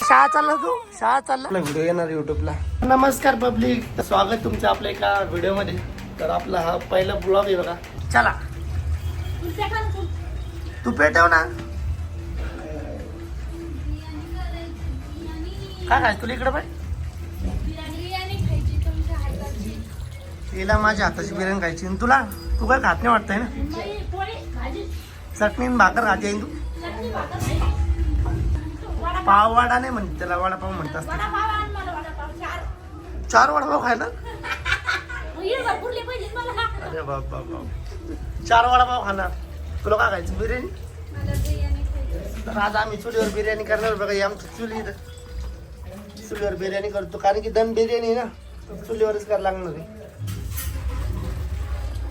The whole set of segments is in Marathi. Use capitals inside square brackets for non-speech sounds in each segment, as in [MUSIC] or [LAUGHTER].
शाळा चालला तू? शाळा चालला? व्हिडिओ येणार युट्यूबला. नमस्कार पब्लिक स्वागत तुमचं आपल्या एका व्हिडिओमध्ये तर आपला हा पहिला ब्लॉग आहे बघा. चला. तू पेटव ना. काय काय तुला इकडे खायची हाताची तिला माझ्या हाताची बिर्याणी खायची आणि तुला तू काय खात नाही वाटतंय ना? चटणी भाकर खाते आहे तू. नाही. पाव वाडा नाही म्हणते त्याला वडापाव म्हणतात. चार वडापाव खायला? अरे बाप बाप बाप. चार वडापाव खाणार. तुला काय खायचं? बिर्याणी? तर आज आम्ही चुलीवर बिर्याणी करणार. बघा आमची चुली चुलीवर बिर्याणी करतो. कारण की दम बिर्याणी ना तर चुलीवरच करायला लागणार आहे.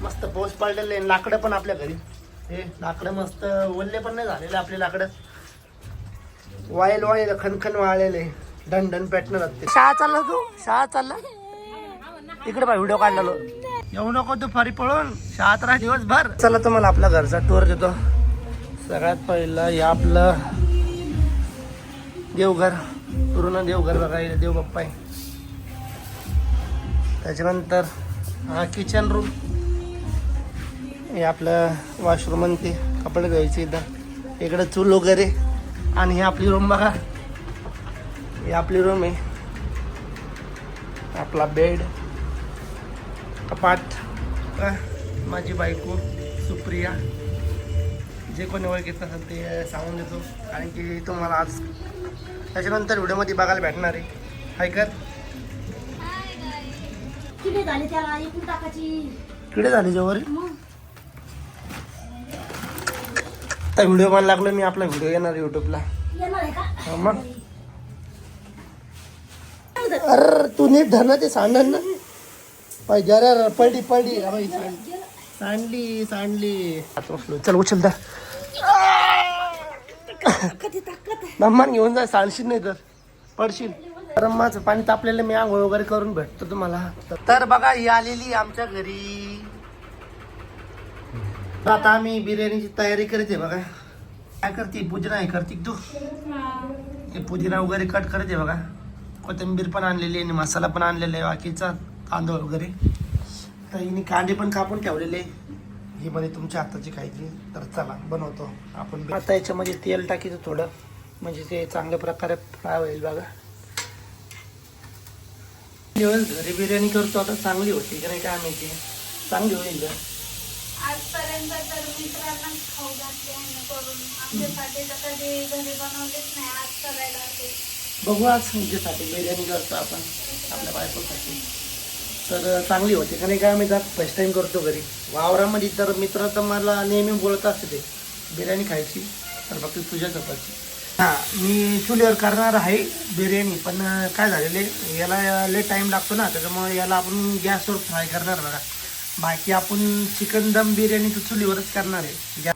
मस्त पाऊस पडलेला आहे लाकडं पण आपल्या घरी. हे लाकडं मस्त ओल्ले पण नाही झालेले आपले लाकडं. वायल वायल खनखन वाळलेले. डन डन पेटणार ते. शाळा चालला तू? शाळा चालला? इकडे पाय व्हिडिओ काढलेलो येऊ नको तू फारी पळून शाळात राहा दिवसभर. चला तुम्हाला आपला घरचा टूर देतो. सगळ्यात पहिलं हे आपलं देवघर. पूर्ण देवघर बघायला देव बाप्पा आहे. त्याच्यानंतर हा किचन रूम हे आपलं वॉशरूम आणि ते कपडे धुवायचे इथं. इकडं चूल वगैरे. आणि ही आपली रूम बघा. ही आपली रूम आहे. आपला बेड कपाट. माझी बायको सुप्रिया. जे कोणी ओळखीत असेल ते सांगून देतो. कारण की तुम्हाला आज त्याच्यानंतर व्हिडिओमध्ये बघायला भेटणार आहे. हाय कर. किती झाली त्याला? एकूण किडे झाले जेवरी? तर व्हिडिओ मला लागलो मी आपला व्हिडिओ येणार युट्यूबला मग. अरे तू नीट धर ना ते सांडण ना. पाहिजे अरे पडली पडली सांडली सांडली. आता. चल उचल दा कधी ताकद ब्रह्मान घेऊन जा सांडशील नाही तर. पडशील. ब्रह्माचं पाणी तापलेलं मी आंघोळ वगैरे करून भेटतो तुम्हाला. तर बघा ही आलेली आमच्या घरी. तर आता आम्ही बिर्याणीची तयारी करते बघा. काय करते? पुदिना आहे करते तू? हे पुदिना वगैरे कट करते बघा. कोथिंबीर पण आणलेली आहे आणि मसाला पण आणलेला आहे बाकीचा तांदूळ वगैरे. तर हिने कांदे पण कापून ठेवलेले हे मध्ये तुमच्या हाताची खायची तर चला बनवतो. आपण आता याच्यामध्ये तेल टाकायचं थोडं. म्हणजे ते चांगल्या प्रकारे फ्राय होईल बघा. दिवस घरी बिर्याणी करतो आता चांगली होती का नाही काय माहिती. चांगली होईल. का तर मित्रांना खाऊ घातले आहे करून. आमच्यासाठी तर कधी घरी बनवलेच नाही आज करायला ते बघू आज तुमच्यासाठी बिर्याणी करतो आपण आपल्या बायकोसाठी. तर चांगली होते का नाही काय मी जात फर्स्ट टाईम करतो घरी. वावरामध्ये तर मित्र तर मला नेहमी बोलत असते ते बिर्याणी खायची तर फक्त तुझ्या चपाची हां मी चुलीवर करणार आहे बिर्याणी पण काय झालेले याला लय टाईम लागतो ना त्याच्यामुळे याला आपण गॅसवर फ्राय करणार बघा. बाकी आपण चिकन दम बिर्याणी तर चुलीवरच करणार आहे.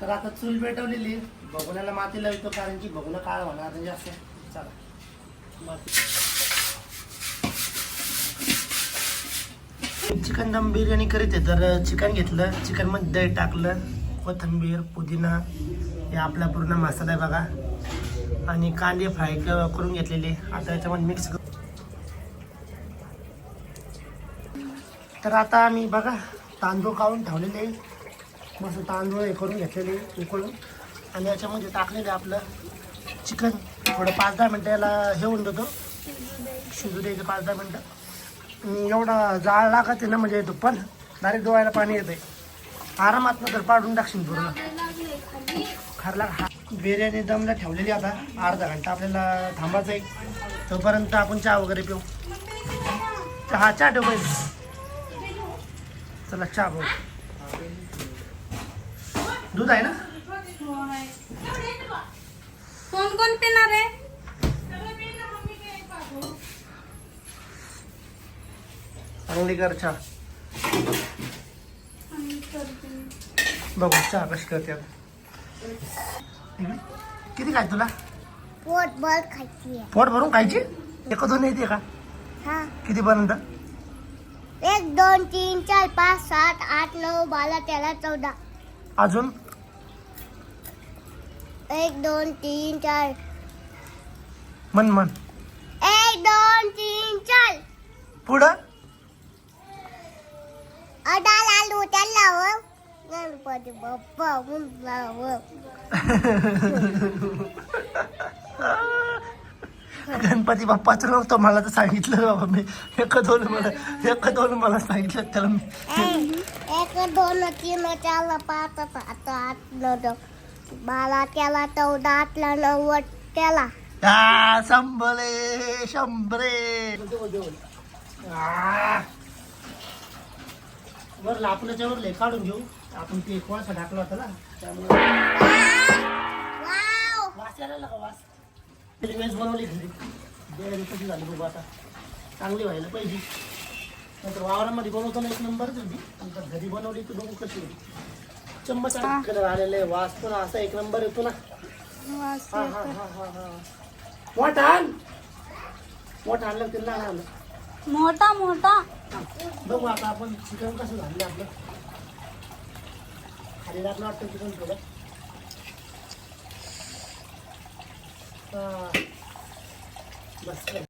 तर आता चूल पेटवलेली. भगुण्याला माती लावतो कारण की भगुना काळ होणार नाही जास्त. चला. चिकन दम बिर्याणी करीत आहे. तर चिकन घेतलं चिकनमध्ये दही टाकलं कोथिंबीर पुदिना हे आपला पूर्ण मसाला आहे बघा. आणि कांदे फ्राय करून घेतलेले. आता याच्यामध्ये मिक्स तर आता आम्ही बघा तांदूळ काढून ठेवलेले मस्त तांदूळ हे करून घेतलेले उकळून. आणि याच्यामध्ये टाकलेले आपलं चिकन. थोडं पाच दहा मिनटं याला हे होऊन देतो. शिजू द्यायचं पाच दहा मिनटं. अं, एवढा जाळ लागत आहे ना म्हणजे तो पण डायरेक्ट डोळ्याला पाणी येते आरामात तर पाडून टाकशील पूर्ण. खरला हा बिर्याणी दमला ठेवलेली आता अर्धा घंटा आपल्याला थांबायचं आहे तोपर्यंत आपण चहा वगैरे पिऊ. चहा चहा ठेव पाहिजे चला चहा भाऊ दूध आहे ना? कोण कोण पिणार आहे? चांगली कर चहा. बघू चहा कशी करते. किती काय तुला? पोट बल खायची पोट भरून खायची? एक दोन येते का? हा. किती पर्यंत? एक दोन तीन चार पाच सात आठ नऊ बारा तेरा चौदा. अजून? एक दोन तीन चार. मन मन एक दोन तीन चार. पुढं? अडाला लुट्या लाव गणपती बाप्पा. [LAUGHS] गणपती बाप्पाचं नव्हतं मला तर सांगितलं बाबा मी. एक दोन मला एक दोन मला सांगितलं त्याला मी एक दोन तीन चार पाच सात आठ नऊ बारा त्याला चौदा आठला नव्वद त्याला. आ, शंभरे शंभरे. आ. वर आपल्याच्या वर काढून घेऊ. आपण ते कोळसा टाकला होता ना त्यामुळे वेज बनवली घरी. बिर्याणी कशी झाली बघू आता. चांगली व्हायला पाहिजे. नंतर वावरामध्ये बनवतो ना एक नंबर होती नंतर घरी बनवली तर बघू कशी होती चम्मच कलर आलेला आहे. वास पण असा एक नंबर येतो ना. हा हा हा हा हा. मोठा आण. मोठा आणलं लहान मोठा मोठा. बघू आता आपण चिकन कसं झालं आपलं. खाली टाकलं वाटतं चिकन थोडं. 啊，没事。